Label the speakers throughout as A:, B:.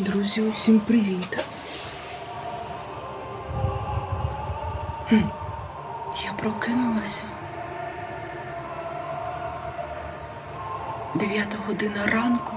A: Друзі, усім привіт. Я прокинулася. Дев'ята година ранку.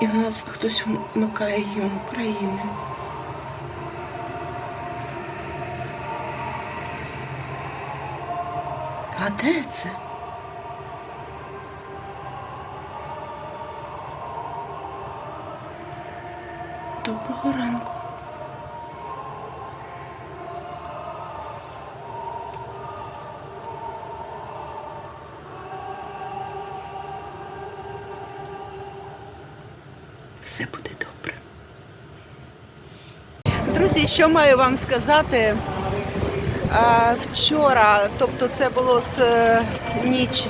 A: І в нас хтось вмикає гімн України. А де це? Доброго ранку. Все буде добре. Друзі, що маю вам сказати? Вчора, тобто це було з е, ніч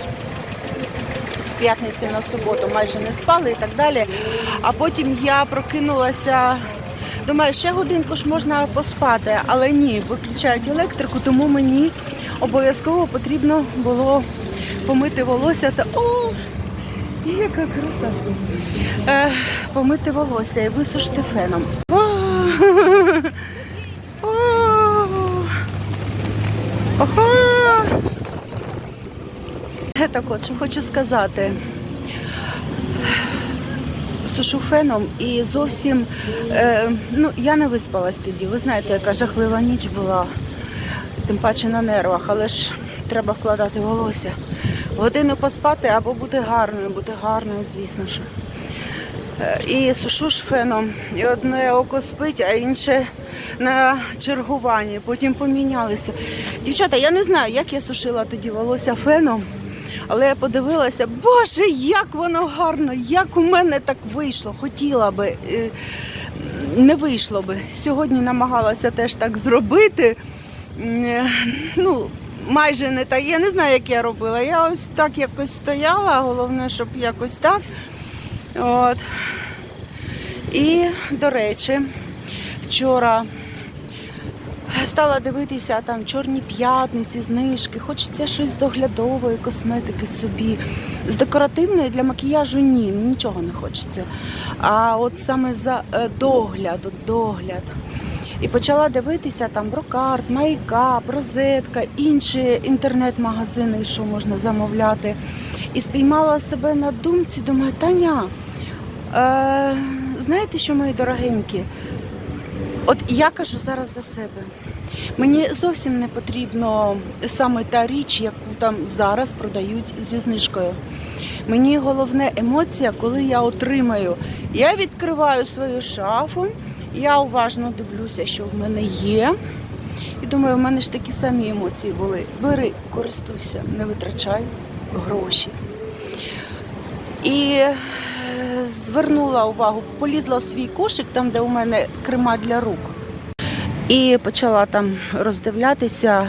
A: п'ятниці на суботу, майже не спали і так далі. А потім я прокинулася. Думаю, ще годинку ж можна поспати, але ні, виключають електрику, тому мені обов'язково потрібно було помити волосся та о, яка краса. Е, помити волосся і висушити феном. О, ого. Е, Так от, що хочу сказати. Сушу феном і зовсім е, ну я не виспалась тоді. Ви знаєте, яка жахлива ніч була, тим паче на нервах, але ж треба вкладати волосся. Годину поспати або бути гарною, бути гарною, звісно ж. Е, І сушу ж феном. І одне око спить, а інше на чергуванні. Потім помінялися. Дівчата, я не знаю, як я сушила тоді волосся феном. Але я подивилася, боже, як воно гарно, як у мене так вийшло. Хотіла би, е, не вийшло би. Сьогодні намагалася теж так зробити. Е, Ну, майже не так. Я не знаю, як я робила. Я ось так якось стояла, головне, щоб якось так. От. І, до речі, вчора стала дивитися там чорні п'ятниці, знижки, хочеться щось з доглядової косметики собі. З декоративної для макіяжу ні, нічого не хочеться. А от саме за е, догляд, догляд. І почала дивитися там брокарт, майкап, розетка, інші інтернет-магазини, що можна замовляти. І спіймала себе на думці, думаю, Таня, е, знаєте що, мої дорогенькі? От я кажу зараз за себе. Мені зовсім не потрібно саме та річ, яку там зараз продають зі знижкою. Мені головне емоція, коли я отримаю. Я відкриваю свою шафу, я уважно дивлюся, що в мене є. І думаю, в мене ж такі самі емоції були. Бери, користуйся, не витрачай гроші. І звернула увагу, полізла в свій кошик, там, де у мене крема для рук. І почала там роздивлятися.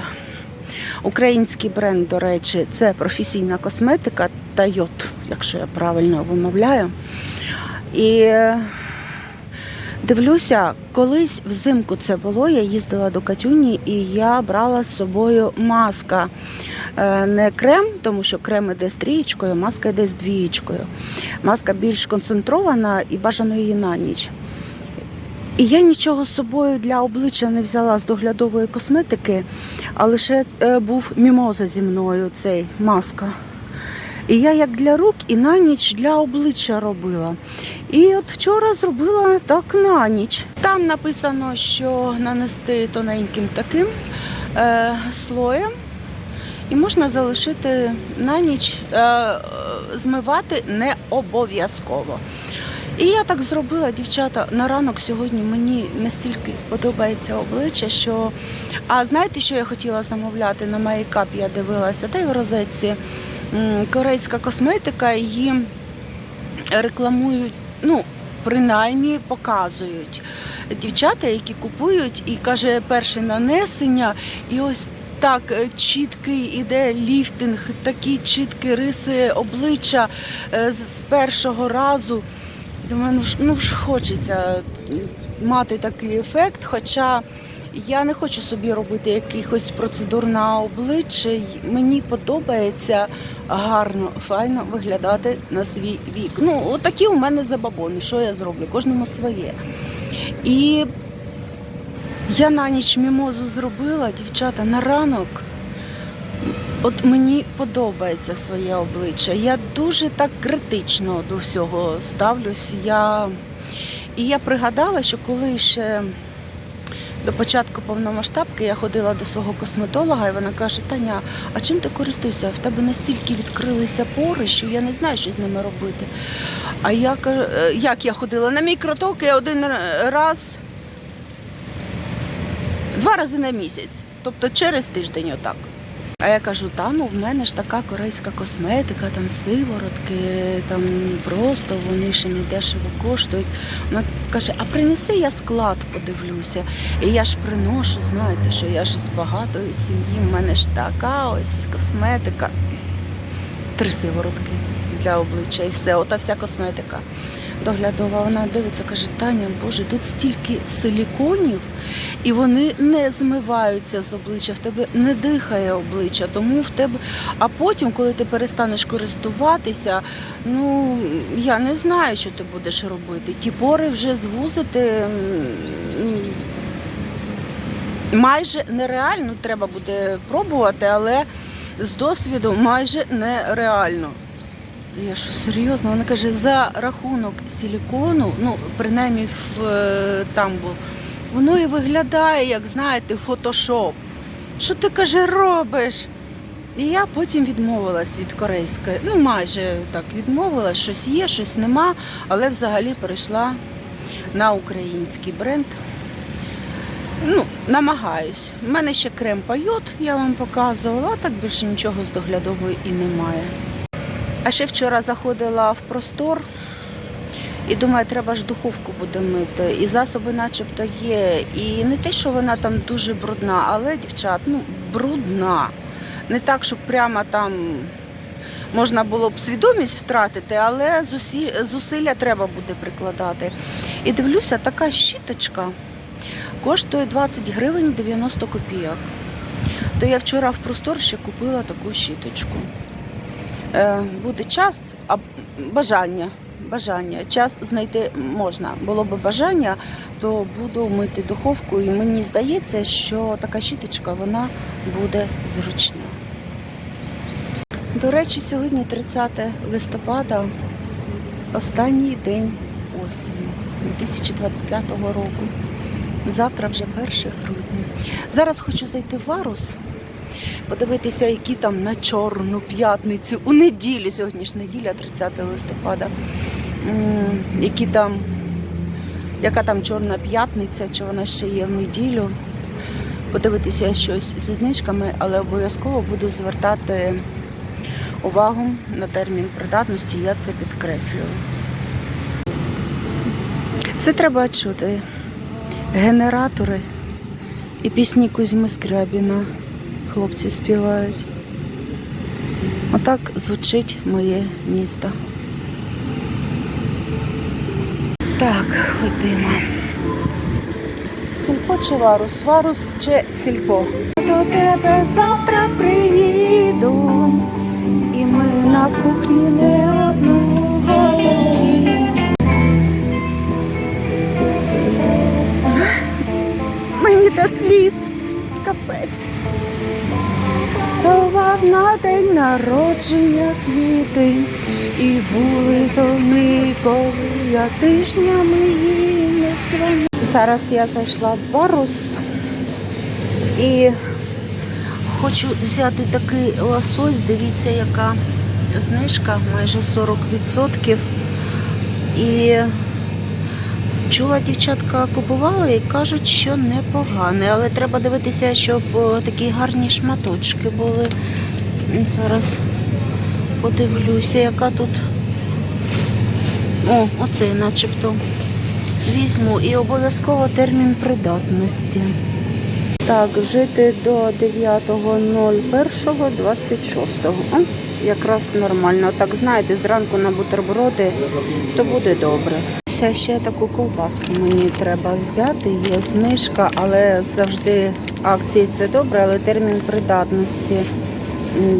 A: Український бренд, до речі, це професійна косметика Тайот, якщо я правильно вимовляю. І е, дивлюся, колись взимку це було. Я їздила до Катюні і я брала з собою маска. Е, Не крем, тому що крем іде з трієчкою, маска йде з двієчкою. Маска більш концентрована і бажано її на ніч. І я нічого з собою для обличчя не взяла з доглядової косметики, а лише е, був мімоза зі мною цей маска. І я як для рук і на ніч для обличчя робила. І от вчора зробила так на ніч. Там написано, що нанести тоненьким таким е, слоєм. І можна залишити на ніч, е, е, змивати не обов'язково. І я так зробила, дівчата, на ранок сьогодні мені настільки подобається обличчя, що. А знаєте, що я хотіла замовляти на мейкап? Я дивилася, та й в розетці корейська косметика, її рекламують, ну, принаймні показують дівчата, які купують, і каже, перше нанесення, і ось. Так, е, чіткий іде ліфтинг, такі чіткі риси обличчя е, з першого разу. Думаю, ну ну ж хочеться мати такий ефект, хоча Я не хочу собі робити якихось процедур на обличчя. й Мені подобається гарно, файно виглядати на свій вік. Ну, отакі у мене забабони. Що я зроблю? Кожному своє. І я на ніч мімозу зробила, дівчата, на ранок. От мені подобається своє обличчя. Я дуже так критично до всього ставлюсь. Я... І я пригадала, що коли ще до початку повномасштабки я ходила до свого косметолога, і вона каже: Таня, а чим ти користуєшся? В тебе настільки відкрилися пори, що я не знаю, що з ними робити. А я «Е, як я ходила на мікротоки один раз, два рази на місяць, тобто через тиждень отак. А я кажу, та ну в мене ж така корейська косметика, там сиворотки, там просто вони ще не дешево коштують. Вона каже, а принеси я склад подивлюся. І я ж приношу, знаєте, що я ж з багатої сім'ї, в мене ж така ось косметика. Три сиворотки для обличчя і все, ота вся косметика доглядова. Вона дивиться, каже, Таня, Боже, тут стільки силіконів, і вони не змиваються з обличчя, в тебе не дихає обличчя, тому в тебе. А потім, коли ти перестанеш користуватися, ну я не знаю, що ти будеш робити. Ті пори вже звузити. Майже нереально треба буде пробувати, але з досвіду майже нереально. Я що серйозно? Вона каже, за рахунок силікону, ну принаймні в е, там був, воно і виглядає, як знаєте, фотошоп. Що ти каже, робиш? І я потім відмовилась від корейської. Ну, майже так відмовилась, щось є, щось нема, але взагалі перейшла на український бренд. Ну, намагаюсь. У мене ще крем пайот, я вам показувала, а так більше нічого з доглядової і немає. А ще вчора заходила в простор і думаю, треба ж духовку буде мити. І засоби начебто є. І не те, що вона там дуже брудна, але, дівчат, ну, брудна. Не так, щоб прямо там можна було б свідомість втратити, але зусилля треба буде прикладати. І дивлюся, така щіточка коштує 20 гривень 90 копійок. То я вчора в простор ще купила таку щіточку. Е, буде час, а бажання. Бажання. Час знайти можна. Було б бажання, то буду мити духовку. І мені здається, що така щіточка вона буде зручна. До речі, сьогодні 30 листопада, останній день осені 2025 року. Завтра вже 1 грудня. Зараз хочу зайти в Варус, подивитися, які там на Чорну п'ятницю, у неділю, сьогодні ж неділя, 30 листопада, які там, яка там Чорна п'ятниця, чи вона ще є в неділю. Подивитися щось зі знижками, але обов'язково буду звертати увагу на термін придатності, я це підкреслюю. Це треба чути. Генератори і пісні Кузьми Скрябіна хлопці співають. Отак звучить моє місто. Так, ходимо. Сільпо чи варус? Варус чи сільпо? До тебе завтра приїду, і ми на кухні не одну. Мені до сліз. На день народження квіти, і були то ми, коли я тижнями їм не дзвонила. Зараз я зайшла в Барус і хочу взяти такий лосось. Дивіться, яка знижка, майже 40%. І Чула, дівчатка купували і кажуть, що непогане, але треба дивитися, щоб такі гарні шматочки були. Зараз подивлюся, яка тут. О, оцей начебто. Візьму і обов'язково термін придатності. Так, вжити до 9.01.26. Якраз нормально. Так, знаєте, зранку на бутерброди, то буде добре. Ще таку ковбаску мені треба взяти. Є знижка, але завжди акції це добре, але термін придатності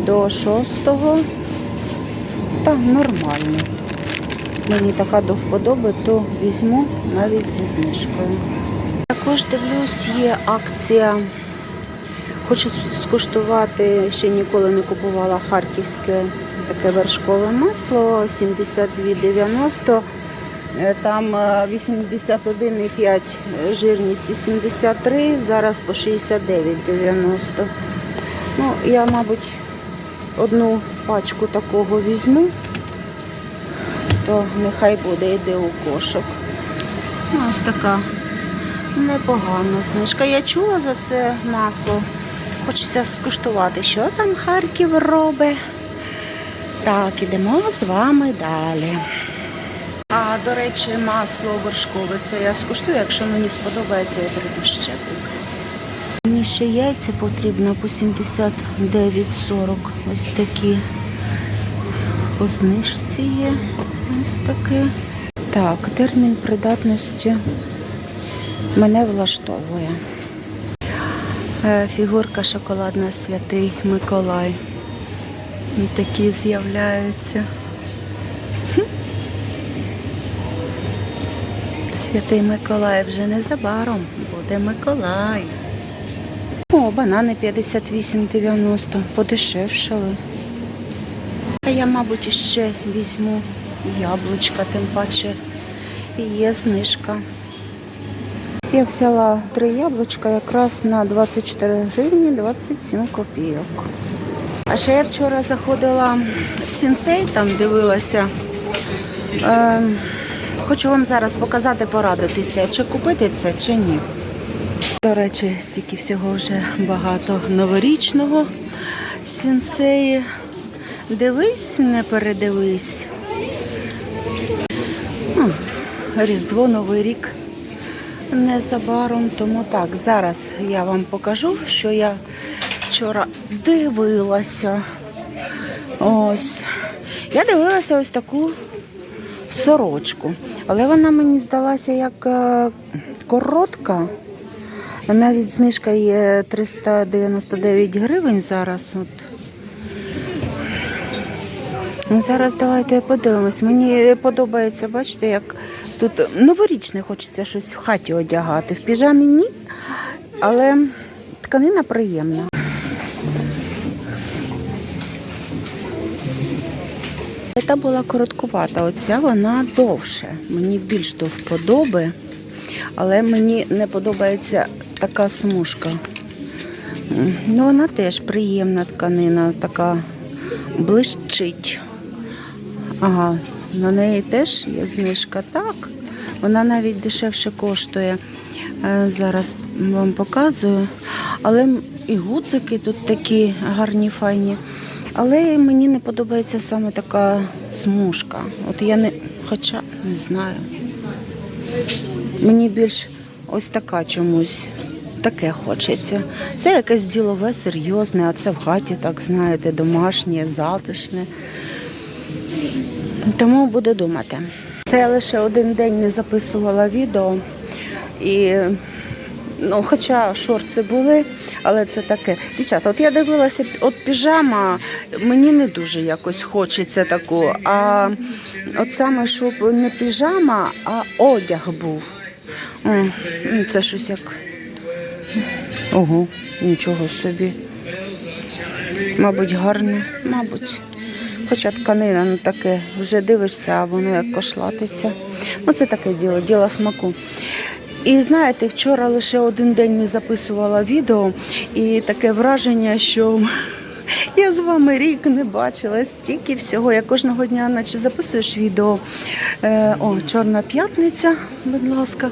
A: до 6-го та нормально. Мені така до вподоби, то візьму навіть зі знижкою. Також дивлюсь, є акція. Хочу скуштувати, ще ніколи не купувала харківське таке вершкове масло 72,90. Е, Там е, 81,5 жирність і 73, зараз по 69,90. Ну, я, мабуть, одну пачку такого візьму, то нехай буде йде у кошик. Ось така непогана знижка. Я чула за це масло. Хочеться скуштувати, що там Харків робить. Так, ідемо з вами далі. А, до речі, масло вершкове це я скуштую, якщо мені сподобається, я прийду ще куплю. Ще яйця потрібно по 79,40. Ось такі по знижці є. Ось таке. Так, термін придатності мене влаштовує. Е, Фігурка шоколадна Святий Миколай. І такі з'являються. Святий Миколай вже незабаром буде Миколай. О, банани 58,90. Подешевшали. Я, мабуть, іще візьму яблучка, тим паче є знижка. Я взяла три яблучка якраз на 24 гривні 27 копійок. А ще я вчора заходила в сінсей, там дивилася. Е, хочу вам зараз показати, порадитися, чи купити це, чи ні. До речі, стільки всього вже багато новорічного сінсеї. Дивись, не передивись. Різдво, Новий рік незабаром. Тому так, зараз я вам покажу, що я вчора дивилася. Ось. Я дивилася ось таку сорочку. Але вона мені здалася як е, коротка. Навіть знижка є 399 гривень зараз. От. Ну, Зараз давайте подивимось. Мені подобається, бачите, як тут новорічне хочеться щось в хаті одягати. В піжамі ні, але тканина приємна. Та була короткувата, оця вона довше. Мені більш до вподоби, але мені не подобається така смужка. Ну, вона теж приємна тканина, така блищить. Ага, на неї теж є знижка. Так, вона навіть дешевше коштує. Е, Зараз вам показую. Але і гудзики тут такі гарні, файні. Але мені не подобається саме така смужка. От я не, хоча не знаю. Мені більш ось така чомусь. Таке хочеться. Це якесь ділове, серйозне, а це в хаті, так знаєте, домашнє, затишне. Тому буду думати. Це я лише один день не записувала відео. І, ну, хоча шорти були, але це таке. Дівчата, от я дивилася, от піжама, мені не дуже якось хочеться таку. А от саме, щоб не піжама, а одяг був. Ну, Це щось як. Ого, нічого собі. Мабуть, гарне, мабуть. Хоча тканина, ну таке, вже дивишся, а воно як кошлатиться. Ну, це таке діло, діло смаку. І знаєте, вчора лише один день не записувала відео, і таке враження, що я з вами рік не бачила стільки всього. Я кожного дня, наче записуєш відео. Е, о, Чорна п'ятниця, будь ласка.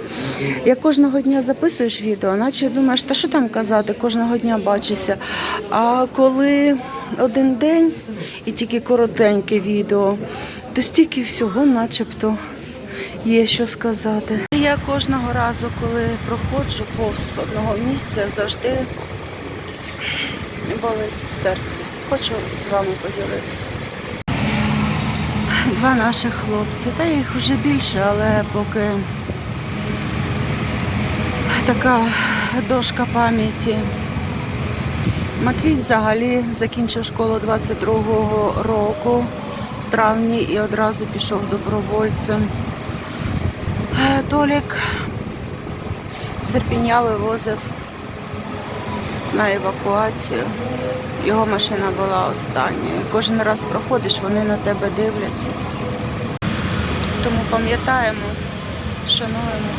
A: Я кожного дня записуєш відео, наче думаєш, та що там казати, кожного дня бачишся. А коли один день і тільки коротеньке відео, то стільки всього, начебто, є що сказати. Я кожного разу, коли проходжу повз одного місця, завжди болить серце. Хочу з вами поділитися. Два наших хлопці. Та їх вже більше, але поки така дошка пам'яті. Матвій взагалі закінчив школу 22-го року в травні і одразу пішов добровольцем. Е, Толік з Ірпіня вивозив на евакуацію. Його машина була останньою. Кожен раз проходиш, вони на тебе дивляться. Тому пам'ятаємо, шануємо.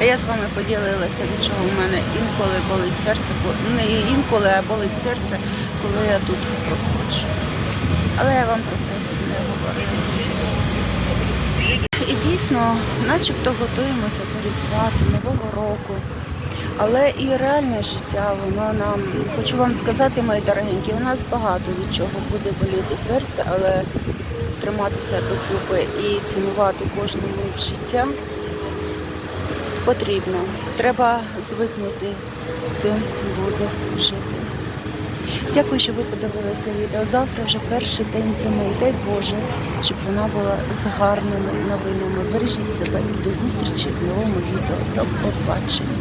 A: Я з вами поділилася, від чого в мене інколи болить серце, не інколи, а болить серце, коли я тут проходжу. Але я вам про це не говорю. І дійсно, начебто готуємося до Різдва, Нового року. Але і реальне життя, воно нам, хочу вам сказати, мої дорогенькі, у нас багато від чого буде боліти серце, але триматися докупи і цінувати кожну мить життя потрібно. Треба звикнути з цим буде жити. Дякую, що ви подивилися відео. Завтра вже перший день зими. Дай Боже, щоб вона була з гарними новинами. Бережіть себе і до зустрічі в новому відео. До побачення.